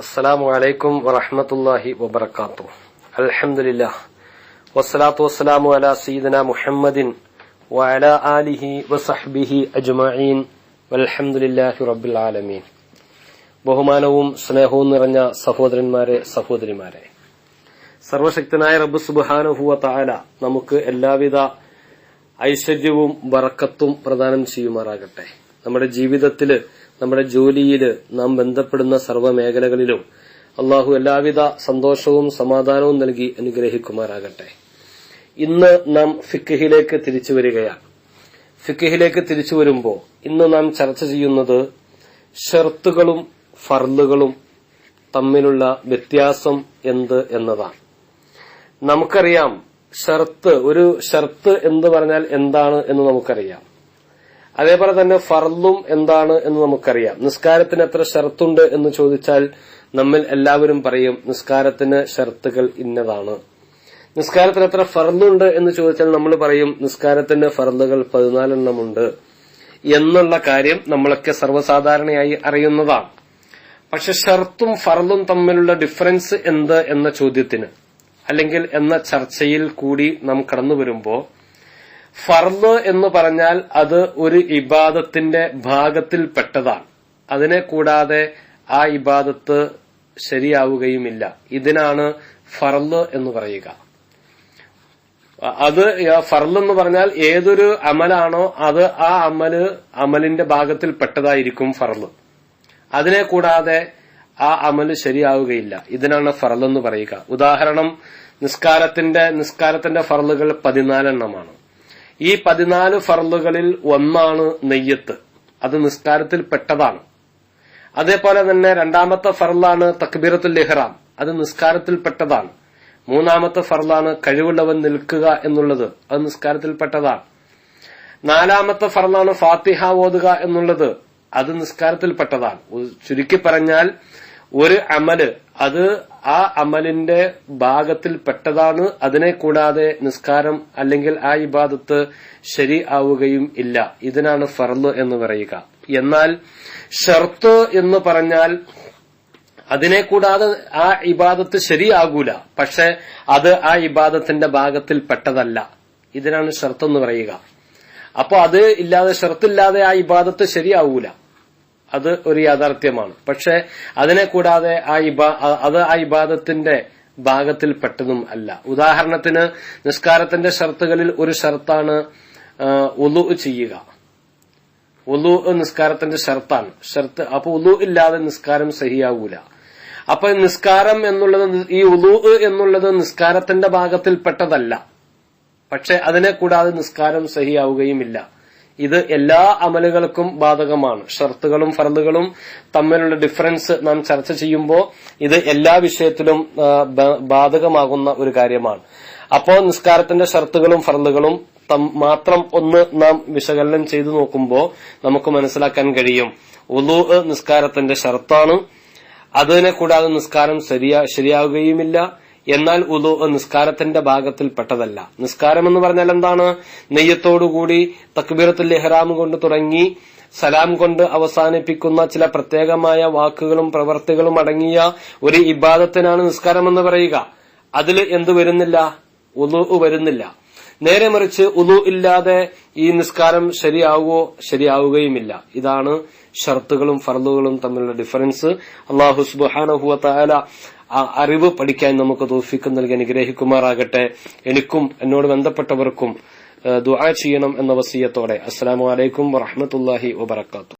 അസ്സലാമു അലൈക്കും വറഹമത്തല്ലാഹി വബർക്കാത്തു അലഹമില്ല വസ്സലാത്തു വസ്സലാമു അല സീദന മുഹമ്മദിൻ വഅല ആലിഹി വസഹ്ബിഹി അജ്മഈൻ. വൽഹംദുലില്ലാഹി റബ്ബിൽ ആലമീൻ. ബഹുമാനവും സ്നേഹവും നിറഞ്ഞ സഹോദരന്മാരെ സഹോദരിമാരെ. സർവശക്തനായ റബ്ബ് സുബാനുഹുവ താല നമുക്ക് എല്ലാവിധ ഐശ്വര്യവും വറക്കത്തും പ്രദാനം ചെയ്യുമാറാകട്ടെ. നമ്മുടെ ജീവിതത്തിൽ നമ്മുടെ ജോലിയിൽ നാം ബന്ധപ്പെടുന്ന സർവ മേഖലകളിലും അള്ളാഹു എല്ലാവിധ സന്തോഷവും സമാധാനവും നൽകി അനുഗ്രഹിക്കുമാറാകട്ടെ. ഇന്ന് നാം ഫിക്കഹിലേക്ക് തിരിച്ചു വരികയാണ്. ഫിക്കഹിലേക്ക് തിരിച്ചു വരുമ്പോൾ ഇന്ന് നാം ചർച്ച ചെയ്യുന്നത് ഷർത്തുകളും ഫർലുകളും തമ്മിലുള്ള വ്യത്യാസം എന്ത് എന്നതാണ്. നമുക്കറിയാം ഷർത്ത് ഒരു ഷർത്ത് എന്ന് പറഞ്ഞാൽ എന്താണ് എന്ന് നമുക്കറിയാം. അതേപോലെ തന്നെ ഫർദും എന്താണ് എന്ന് നമുക്കറിയാം. നിസ്കാരത്തിന് എത്ര ഷർത്തുണ്ട് എന്ന് ചോദിച്ചാൽ നമ്മൾ എല്ലാവരും പറയും നിസ്കാരത്തിന് ഷർത്തുകൾ ഇന്നതാണ്. നിസ്കാരത്തിന് എത്ര ഫർദുണ്ട് എന്ന് ചോദിച്ചാൽ നമ്മൾ പറയും നിസ്കാരത്തിന് ഫർദുകൾ പതിനാലെണ്ണമുണ്ട് എന്നുള്ള കാര്യം നമ്മളൊക്കെ സർവസാധാരണയായി അറിയുന്നതാണ്. പക്ഷെ ഷർത്തും ഫർദും തമ്മിലുള്ള ഡിഫറൻസ് എന്ത് എന്ന ചോദ്യത്തിന് അല്ലെങ്കിൽ എന്ന ചർച്ചയിൽ കൂടി നാം കടന്നു വരുമ്പോ ഫർദ് എന്ന് പറഞ്ഞാൽ അത് ഒരു ഇബാദത്തിന്റെ ഭാഗത്തിൽപ്പെട്ടതാണ്. അതിനെ കൂടാതെ ആ ഇബാദത്ത് ശരിയാവുകയുമില്ല. ഇതിനാണ് ഫർദ് എന്ന് പറയുക. അത് ഫർദ് എന്ന് പറഞ്ഞാൽ ഏതൊരു അമലാണോ അത് ആ അമൽ അമലിന്റെ ഭാഗത്തിൽപ്പെട്ടതായിരിക്കും ഫർദ്. അതിനെ കൂടാതെ ആ അമൽ ശരിയാവുകയില്ല. ഇതിനാണ് ഫർദ് എന്ന് പറയുക. ഉദാഹരണം നിസ്കാരത്തിന്റെ നിസ്കാരത്തിന്റെ ഫർലുകൾ പതിനാലെണ്ണമാണ്. ഈ പതിനാല് ഫറലുകളിൽ ഒന്നാണ് നെയ്യത്ത്. അത് നിസ്കാരത്തിൽ പെട്ടതാണ്. അതേപോലെ തന്നെ രണ്ടാമത്തെ ഫറലാണ് തക്ബീറത്തുൽ ഇഹ്റാം. അത് നിസ്കാരത്തിൽ പെട്ടതാണ്. മൂന്നാമത്തെ ഫറലാണ് കഴിവുള്ളവൻ നിൽക്കുക എന്നുള്ളത്. അത് നിസ്കാരത്തിൽ പെട്ടതാണ്. നാലാമത്തെ ഫറലാണ് ഫാത്തിഹ ഓതുക എന്നുള്ളത്. അത് നിസ്കാരത്തിൽ പെട്ടതാണ്. ചുരുക്കി പറഞ്ഞാൽ ഒരു അമൽ അത് ആ അമലിന്റെ ഭാഗത്തിൽ പെട്ടതാണ്. അതിനെ കൂടാതെ നിസ്കാരം അല്ലെങ്കിൽ ആ ഇബാദത്ത് ശരി ആവുകയും ഇല്ല. ഇതിനാണ് ഫർദ് എന്ന് പറയുക. എന്നാൽ ഷർത്ത് എന്ന് പറഞ്ഞാൽ അതിനെ കൂടാതെ ആ ഇബാദത്ത് ശരിയാകൂല പക്ഷെ അത് ആ ഇബാദത്തിന്റെ ഭാഗത്തിൽ പെട്ടതല്ല. ഇതിനാണ് ഷർത്ത് എന്ന് പറയുക. അപ്പോ അത് ഇല്ലാതെ ഷർത്തില്ലാതെ ആ ഇബാദത്ത് ശരിയാവൂല അത് ഒരു യാഥാർത്ഥ്യമാണ്. പക്ഷെ അതിനെ കൂടാതെ ആ അത് ആ ഇബാദത്തിന്റെ ഭാഗത്തിൽ പെട്ടതും അല്ല. ഉദാഹരണത്തിന് നിസ്കാരത്തിന്റെ ഷർത്തുകളിൽ ഒരു ഷർത്താണ് ഉലു ചെയ്യുക. ഉലു നിസ്കാരത്തിന്റെ ഷർത്താണ്. ഷർത്ത് അപ്പൊ ഉലു ഇല്ലാതെ നിസ്കാരം സഹിയാവൂല. അപ്പൊ നിസ്കാരം എന്നുള്ളത് ഈ ഉലു എന്നുള്ളത് നിസ്കാരത്തിന്റെ ഭാഗത്തിൽ പെട്ടതല്ല പക്ഷെ അതിനെ കൂടാതെ നിസ്കാരം സഹിയാവുകയുമില്ല. ഇത് എല്ലാ അമലുകൾക്കും ബാധകമാണ്. ഷർത്തുകളും ഫർദുകളും തമ്മിലുള്ള ഡിഫറൻസ് നാം ചർച്ച ചെയ്യുമ്പോൾ ഇത് എല്ലാ വിഷയത്തിലും ബാധകമാകുന്ന ഒരു കാര്യമാണ്. അപ്പോ നിസ്കാരത്തിന്റെ ഷർത്തുകളും ഫർദുകളും മാത്രം ഒന്ന് നാം വിശകലനം ചെയ്തു നോക്കുമ്പോൾ നമുക്ക് മനസ്സിലാക്കാൻ കഴിയും. ഉലു നിസ്കാരത്തിന്റെ ഷർത്താണ്. അതിനെ കൂടാതെ നിസ്കാരം ശരിയാ ശരിയാവുകയുമില്ല. എന്നാൽ ഉദു നിസ്കാരത്തിന്റെ ഭാഗത്തിൽ പെട്ടതല്ല. നിസ്കാരം എന്ന് പറഞ്ഞാൽ എന്താണ്? നെയ്യത്തോടുകൂടി തക്ബീറത്തുൽ ഇഹ്റാം കൊണ്ട് തുടങ്ങി സലാം കൊണ്ട് അവസാനിപ്പിക്കുന്ന ചില പ്രത്യേകമായ വാക്കുകളും പ്രവർത്തികളും അടങ്ങിയ ഒരു ഇബാദത്തിനാണ് നിസ്കാരം എന്ന് പറയുക. അതിൽ എന്ത് വരുന്നില്ല? ഉദു വരുന്നില്ല. നേരെ മറിച്ച് ഉദു ഇല്ലാതെ ഈ നിസ്കാരം ശരിയാവുകയോ ശരിയാവുകയുമില്ല. ഇതാണ് ഷർത്തുകളും ഫർദുകളും തമ്മിലുള്ള ഡിഫറൻസ് അള്ളാഹു സുബാനഹുവ ആ അറിവ് പഠിക്കാൻ നമുക്ക് തോഫിക്കും നൽകി അനുഗ്രഹിക്കുമാറാകട്ടെ. എനിക്കും എന്നോട് ബന്ധപ്പെട്ടവർക്കും ദുആ ചെയ്യണം എന്ന വസീയത്തോടെ. അസ്സലാമു അലൈക്കും വറഹമത്തല്ലാഹി വബർക്കാത്തു